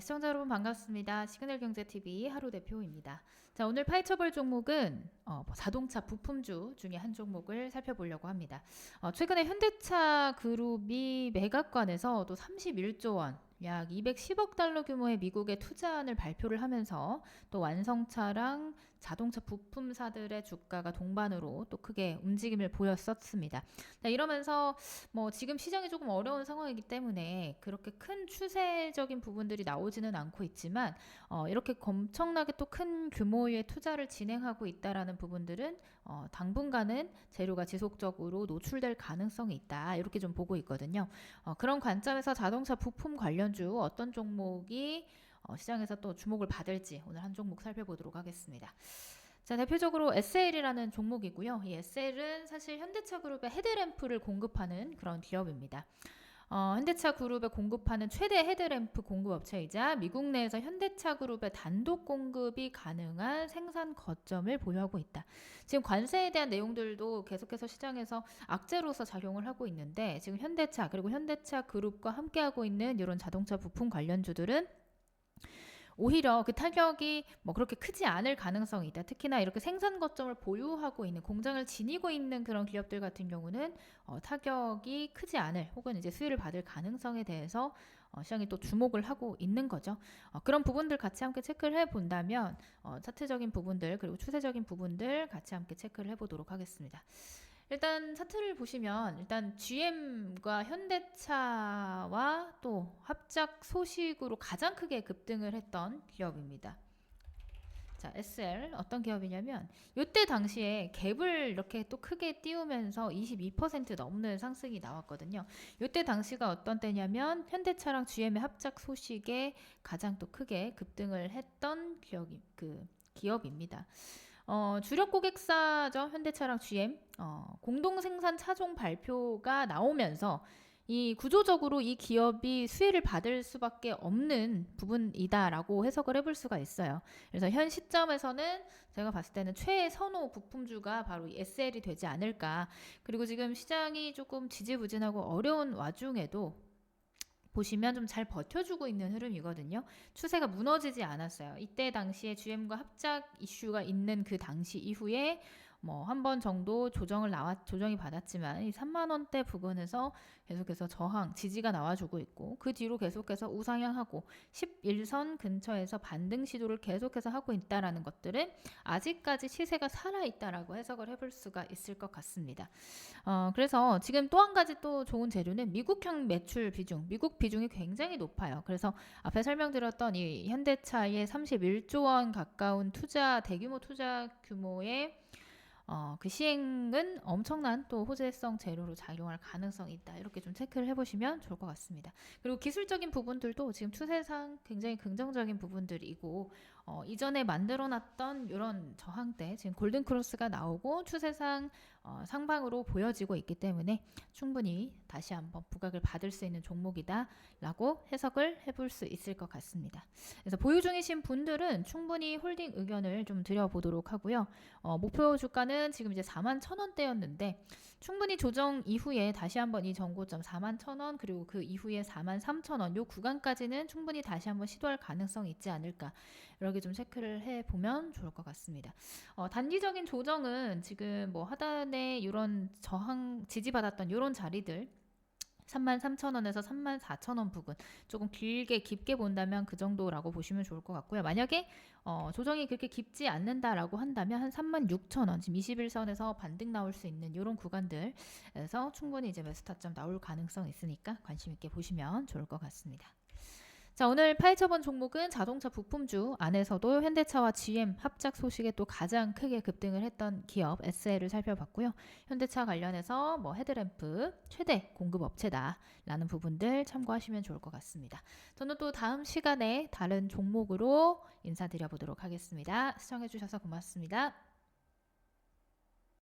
시청자 여러분 반갑습니다. 시그널 경제 TV 하루 대표입니다. 자, 오늘 파헤쳐볼 종목은 어, 뭐 자동차 부품주 중에 한 종목을 살펴보려고 합니다. 어, 최근에 현대차 그룹이 매각관에서 또 31조 원, 약 210억 달러 규모의 미국의 투자안을 발표를 하면서 또 완성차랑 자동차 부품사들의 주가가 동반으로 또 크게 움직임을 보였었습니다. 자, 이러면서 뭐 지금 시장이 조금 어려운 상황이기 때문에 그렇게 큰 추세적인 부분들이 나오지는 않고 있지만 어, 이렇게 엄청나게 또 큰 규모의 투자를 진행하고 있다라는 부분들은 어, 당분간은 재료가 지속적으로 노출될 가능성이 있다 이렇게 좀 보고 있거든요. 어, 그런 관점에서 자동차 부품 관련 주 어떤 종목이 어, 시장에서 또 주목을 받을지 오늘 한 종목 살펴보도록 하겠습니다. 자, 대표적으로 SL이라는 종목이고요. 이 SL은 사실 현대차 그룹의 헤드램프를 공급하는 그런 기업입니다. 어, 현대차 그룹에 공급하는 최대 헤드램프 공급 업체이자 미국 내에서 현대차 그룹의 단독 공급이 가능한 생산 거점을 보유하고 있다. 지금 관세에 대한 내용들도 계속해서 시장에서 악재로서 작용을 하고 있는데 지금 현대차 그리고 현대차 그룹과 함께하고 있는 이런 자동차 부품 관련주들은 오히려 그 타격이 뭐 그렇게 크지 않을 가능성이 있다. 특히나 이렇게 생산 거점을 보유하고 있는 공장을 지니고 있는 그런 기업들 같은 경우는 어, 타격이 크지 않을 혹은 이제 수혜를 받을 가능성에 대해서 어, 시장이 또 주목을 하고 있는 거죠. 어, 그런 부분들 같이 함께 체크를 해 본다면 어, 차트적인 부분들 그리고 추세적인 부분들 같이 함께 체크를 해 보도록 하겠습니다. 일단 차트를 보시면 일단 GM과 현대차와 또 합작 소식으로 가장 크게 급등을 했던 기업입니다. 자, SL 어떤 기업이냐면 이때 당시에 갭을 이렇게 또 크게 띄우면서 22% 넘는 상승이 나왔거든요. 이때 당시가 어떤 때냐면 현대차랑 GM의 합작 소식에 가장 또 크게 급등을 했던 기업이 그 기업입니다. 어, 주력 고객사죠. 현대차랑 GM. 어, 공동 생산 차종 발표가 나오면서 이 구조적으로 이 기업이 수혜를 받을 수밖에 없는 부분이다라고 해석을 해볼 수가 있어요. 그래서 현 시점에서는 제가 봤을 때는 최애 선호 부품주가 바로 이 SL이 되지 않을까. 그리고 지금 시장이 조금 지지부진하고 어려운 와중에도 보시면 좀 잘 버텨주고 있는 흐름이거든요. 추세가 무너지지 않았어요. 이때 당시에 GM과 합작 이슈가 있는 그 당시 이후에 뭐 한 번 정도 조정을 나왔 조정이 받았지만 이 3만 원대 부근에서 계속해서 저항 지지가 나와주고 있고 그 뒤로 계속해서 우상향하고 11선 근처에서 반등 시도를 계속해서 하고 있다라는 것들은 아직까지 시세가 살아 있다라고 해석을 해볼 수가 있을 것 같습니다. 어, 그래서 지금 또 한 가지 또 좋은 재료는 미국향 매출 비중, 미국 비중이 굉장히 높아요. 그래서 앞에 설명드렸던 이 현대차의 31조 원 가까운 투자 대규모 투자 규모의 어, 그 시행은 엄청난 또 호재성 재료로 작용할 가능성이 있다. 이렇게 좀 체크를 해보시면 좋을 것 같습니다. 그리고 기술적인 부분들도 지금 추세상 굉장히 긍정적인 부분들이고 어, 이전에 만들어놨던 이런 저항대 지금 골든 크로스가 나오고 추세상 어, 상방으로 보여지고 있기 때문에 충분히 다시 한번 부각을 받을 수 있는 종목이다라고 해석을 해볼 수 있을 것 같습니다. 그래서 보유 중이신 분들은 충분히 홀딩 의견을 좀 드려보도록 하고요. 어, 목표 주가는 지금 이제 4만 1천 원대였는데 충분히 조정 이후에 다시 한번 이 정고점 4만 1천 원 그리고 그 이후에 4만 3천 원요 구간까지는 충분히 다시 한번 시도할 가능성이 있지 않을까 이렇게 좀 체크를 해 보면 좋을 것 같습니다. 어, 단기적인 조정은 지금 뭐 하단 에 이런 저항 지지받았던 이런 자리들 33,000원에서 34,000원 부근 조금 길게 깊게 본다면 그 정도라고 보시면 좋을 것 같고요. 만약에 어, 조정이 그렇게 깊지 않는다라고 한다면 한 36,000원 지금 21선에서 반등 나올 수 있는 이런 구간들에서 충분히 이제 매수 타점 나올 가능성 이 있으니까 관심 있게 보시면 좋을 것 같습니다. 자, 오늘 파헤쳐본 종목은 자동차 부품주 안에서도 현대차와 GM 합작 소식에 또 가장 크게 급등을 했던 기업 SL을 살펴봤고요. 현대차 관련해서 뭐 헤드램프 최대 공급 업체다라는 부분들 참고하시면 좋을 것 같습니다. 저는 또 다음 시간에 다른 종목으로 인사드려 보도록 하겠습니다. 시청해 주셔서 고맙습니다.